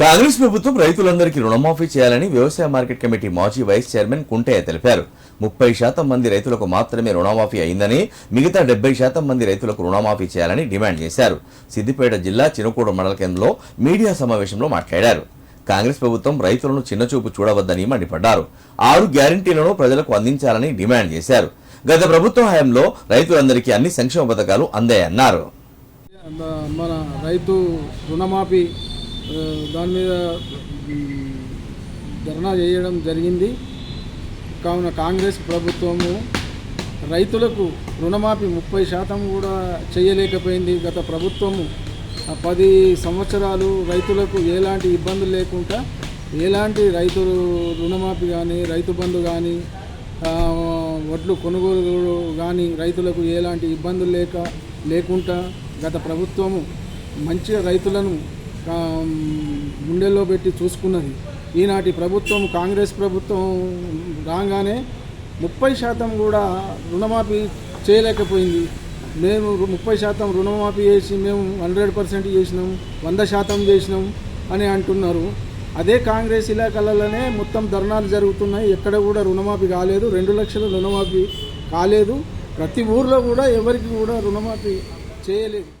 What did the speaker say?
కాంగ్రెస్ ప్రభుత్వం రైతులందరికీ రుణమాఫీ చేయాలని వ్యవసాయ మార్కెట్ కమిటీ మాజీ వైస్ చైర్మన్ కుంటయ్య తెలిపారు. ముప్పై శాతం మంది రైతులకు మాత్రమే రుణమాఫీ అయిందని మిగతా డెబ్బై శాతం మంది రైతులకు రుణమాఫీ చేయాలని డిమాండ్ చేశారు. సిద్దిపేట జిల్లా చినుకూడు మండల కేంద్రంలో మీడియా సమావేశంలో మాట్లాడారు. కాంగ్రెస్ ప్రభుత్వం రైతులను చిన్నచూపు చూడవద్దని మండిపడ్డారు. ఆరు గ్యారంటీలను ప్రజలకు అందించాలని డిమాండ్ చేశారు. గత ప్రభుత్వ హయాంలో రైతులందరికీ అన్ని సంక్షేమ పథకాలు అందాయన్నారు. మన రైతు రుణమాఫీ దాని మీద ధర్నా చేయడం జరిగింది. కావున కాంగ్రెస్ ప్రభుత్వము రైతులకు రుణమాఫీ ముప్పై శాతం కూడా చేయలేకపోయింది. గత ప్రభుత్వము పది సంవత్సరాలు రైతులకు ఎలాంటి ఇబ్బందులు లేకుండా ఎలాంటి రైతులు రుణమాఫీ కానీ రైతు బంధు కానీ వడ్లు కొనుగోలు కానీ రైతులకు ఎలాంటి ఇబ్బందులు లేక లేకుండా గత ప్రభుత్వము మంచిగా రైతులను గుండెల్లో పెట్టి చూసుకున్నది. ఈనాటి ప్రభుత్వం కాంగ్రెస్ ప్రభుత్వం రాగానే ముప్పై శాతం కూడా రుణమాఫీ చేయలేకపోయింది. మేము ముప్పై శాతం రుణమాఫీ చేసి మేము హండ్రెడ్ పర్సెంట్ చేసినాం వంద శాతం చేసినాం అని అంటున్నారు. అదే కాంగ్రెస్ ఇలాకలలోనే మొత్తం ధర్నాలు జరుగుతున్నాయి. ఎక్కడ కూడా రుణమాఫీ కాలేదు. రెండు లక్షల రుణమాఫీ కాలేదు. ప్రతి ఊర్లో కూడా ఎవరికి కూడా రుణమాఫీ చేయలేదు.